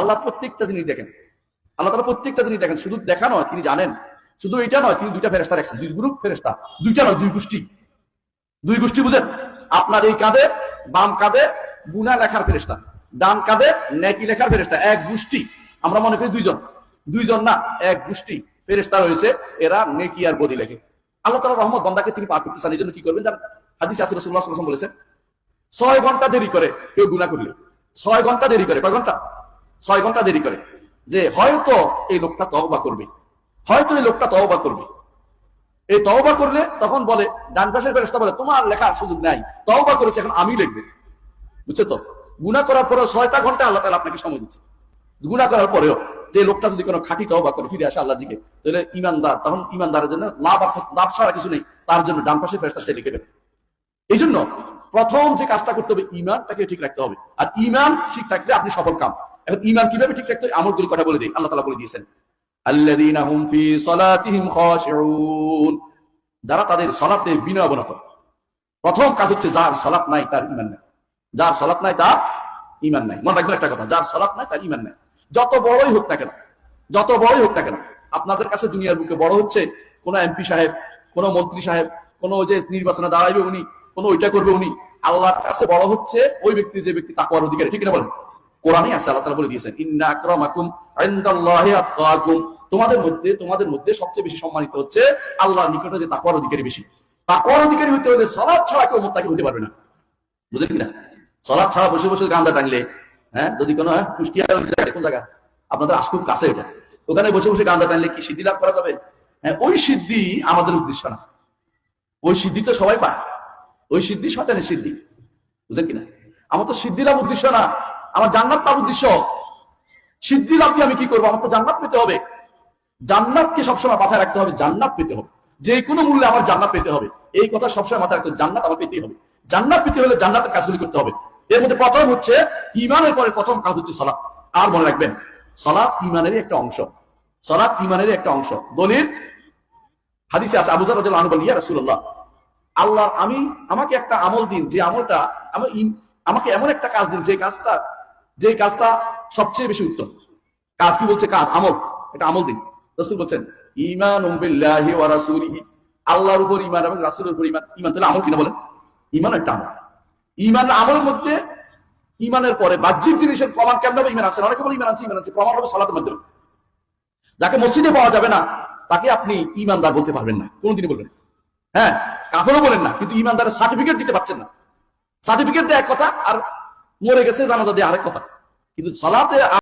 আল্লাহ প্রত্যেকটা জিনিস দেখেন। আল্লাহ তালা প্রত্যেকটা জিনিস দেখেন। শুধু দেখা নয়, তিনি জানেন। শুধু এটা নয়, তিনি দুইটা ফেরেস্তা রাখছেন। দুই গ্রুপ ফেরেস্তা দুইটা নয়, দুই গোষ্ঠী। দুই গোষ্ঠী বুঝেন? আপনার এই কাঁধে, বাম কাঁধে গুনা লেখার ফেরেস্তা ডান কাঁধে নেকি লেখার ফেরেস্তা এক গোষ্ঠী। আমরা মনে করি দুইজন। দুইজন না, এক গোষ্ঠী ফেরেস্তা রয়েছে। এরা নেকি আর বদি লেখে। আল্লাহ তালা রহমত বন্দাকে তিনি পার করতে চান এই জন্য কি করবেন? জানেন হাদিস আসির রসুল্লাহ বলেছেন, ছয় ঘণ্টা দেরি করে কেউ গুণা করলে। ছয় ঘণ্টা দেরি করে। কয় ঘণ্টা? ছয় ঘণ্টা দেরি করে। যে হয়তো এই লোকটা তওবা করবে। হয়তো এই লোকটা তওবা করবে। এই তওবা করলে তখন বলে, ডান পাশের ফেরেশতা বলে, তোমার লেখার সুযোগ নাই। তওবা করেছে, এখন আমি লিখবে। বুঝছ তো? গুণা করার পরেও ছয়টা ঘণ্টা আল্লাহ তাআলা আপনাকে সময় দিচ্ছে। গুণা করার পরেও যে লোকটা যদি কোনো খাঁটি তওবা করে, ফিরে আসে আল্লাহ দিকে, তাহলে ইমানদার তখন ইমানদারের জন্য লাভ লাভ ছাড়া কিছু নেই। তার জন্য ডান পাশের ফেরেশতা সেটা লিখে দেবে। এই জন্য প্রথম যে কাজটা করতে হবে ইমানটাকে ঠিক রাখতে হবে। আর ইমান ঠিক থাকলে আপনি সফল কাম। এখন ইমান কীভাবে ঠিক হবে আমলগুলি কথা বলে দিই আল্লাহ তালা বলে দিয়েছেন, আল্লাযীনা হুম ফি সালাতিহিম খাশিউন। যারা তাদের সলাতে বিনয় অবনত প্রথম কাজ হচ্ছে, যার সলাত নাই, তার ইমান নাই। যার সলাত নাই, তার ইমান নাই। মনে রাখবেন একটা কথা, যার সলাত নাই, তার ইমান নাই। যত বড়ই হোক না কেন, যত বড়ই হোক না কেন, আপনাদের কাছে দুনিয়ার বুকে বড় হচ্ছে কোন এমপি সাহেব, কোন মন্ত্রী সাহেব, কোন যে নির্বাচনে দাঁড়াইবে উনি, কোন ওইটা করবে উনি। আল্লাহর কাছে বড় হচ্ছে ওই ব্যক্তি, যে ব্যক্তি তাকওয়ার অধিকারী। ঠিক না বলেন? কোরআনে আছে আল্লাহ তাআলা বলে দিয়েছেন ইন্না আকরামাকুম ইনদাল্লাহি আতকাকুম। তোমাদের মধ্যে তোমাদের মধ্যে সবচেয়ে বেশি সম্মানিত হচ্ছে আল্লাহর নিকটে যে তাকওয়ার অধিকারী বেশি। তাকওয়ার অধিকারী হতে হলে সালাত ছাড়া কেউ মোত্তাকি হতে পারবে না। বুঝলেন কিনা? সালাত ছাড়া বসে বসে গান্দা টানলে হ্যাঁ যদি কোনো হ্যাঁ, কুষ্টিয়া কোন জায়গা? আপনাদের আসকুব কাছে এটা। ওখানে বসে বসে গান্দা টানলে কি সিদ্ধি লাভ করা যাবে? হ্যাঁ ওই সিদ্ধি আমাদের উদ্দেশ্য না। ওই সিদ্ধি তো সবাই পায়। ওই সিদ্ধি শয়তানের সিদ্ধি। বুঝলেন কিনা? আমার তো সিদ্ধি লাভ উদ্দেশ্য না। আমার জান্নাত লাভ উদ্দেশ্য সিদ্ধি লাভ আমি কি করব? আমার তো জান্নাত পেতে হবে। জান্নাতকে সবসময় মাথায় রাখতে হবে জান্নাত পেতে হবে। যে কোনো মূল্যে আমার জান্নাত পেতে হবে। এই কথা সবসময় মাথায় রাখতে হবে, জান্নাত আমার পেতেই হবে। জান্নাত পেতে হলে জান্নাতের কাজগুলি করতে হবে। এর মধ্যে প্রথম হচ্ছে ইমানের পরে প্রথম কাজ হচ্ছে সলাপ আর মনে রাখবেন সলাপ ইমানেরই একটা অংশ। সলাপ ইমানেরই একটা অংশ। দলিল হাদিসে আছে আবু জার আনু বলি ইয়া রাসূলুল্লাহ আল্লাহ আমি আমাকে একটা আমল দিন যে আমলটা আমার আমাকে এমন একটা কাজ দিন যে কাজটা যে কাজটা সবচেয়ে বেশি উত্তম। কাজ কি বলছে? কাজ, আমল। এটা আমল দিন। রসুল বলছেন ইমান আল্লাহর উপর ইমান এবং রাসূলের উপর ইমান ইমান তাহলে আমল কিনা বলেন? ইমান একটা আমল। ইমান আমলের মধ্যে ইমানের পরে বাহ্যিক জিনিসের প্রমাণ কেমন ইমান আছে। অনেকে বলে ইমান আছে ইমান আছে। প্রমাণ হবে সালাতের মাধ্যমে। যাকে মসজিদে পাওয়া যাবে না, তাকে আপনি ইমানদার বলতে পারবেন না। কোনদিনই বলবেন হ্যাঁ কাপড়ও বলেন না, কিন্তু ইমানদারের সার্টিফিকেট দিতে পারছেন না। সার্টিফিকেট দেয় এক কথা আর মরে গেছে জানাজা দিয়ে আরেক কথা। কিন্তু সালাতে